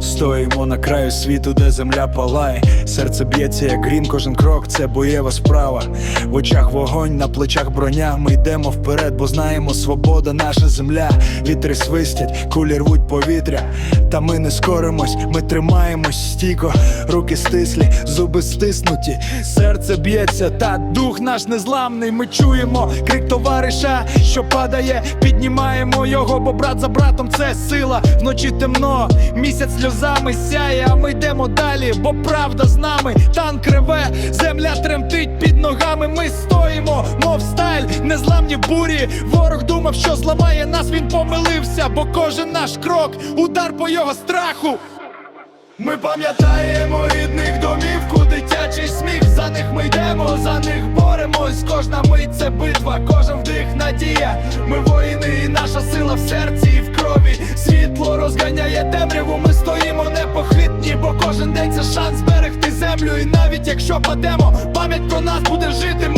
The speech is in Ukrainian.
стоїмо на краю світу, де земля палає. Серце б'ється, як грім, кожен крок це боєва справа. В очах вогонь, на плечах броня. Ми йдемо вперед, бо знаємо, свобода наша земля. Вітри свистять, кулі рвуть повітря. Та ми не скоримось, ми тримаємось стійко, руки стислі, зуби стиснуті, серце б'ється, та дух наш незламний. Ми чуємо крик товариша, що падає, піднімаємо його, бо брат за братом це сила. Вночі темно, місяць сльозами сяє, а ми йдемо далі, бо правда з нами. Танк реве, земля тремтить під ногами. Ми стоїмо, мов сталь, незламні бурі. Ворог думав, що зламає нас, він помилився, бо кожен наш крок, удар по його страху. Ми пам'ятаємо рідних домівку, дитячий сміх, за них ми йдемо, за них боремось. Кожна мить це битва, кожен вдих надія. Ми воїни, і наша сила в серці розганяє темряву, ми стоїмо непохитні, бо кожен день це шанс зберегти землю. І навіть якщо падемо, пам'ять про нас буде жити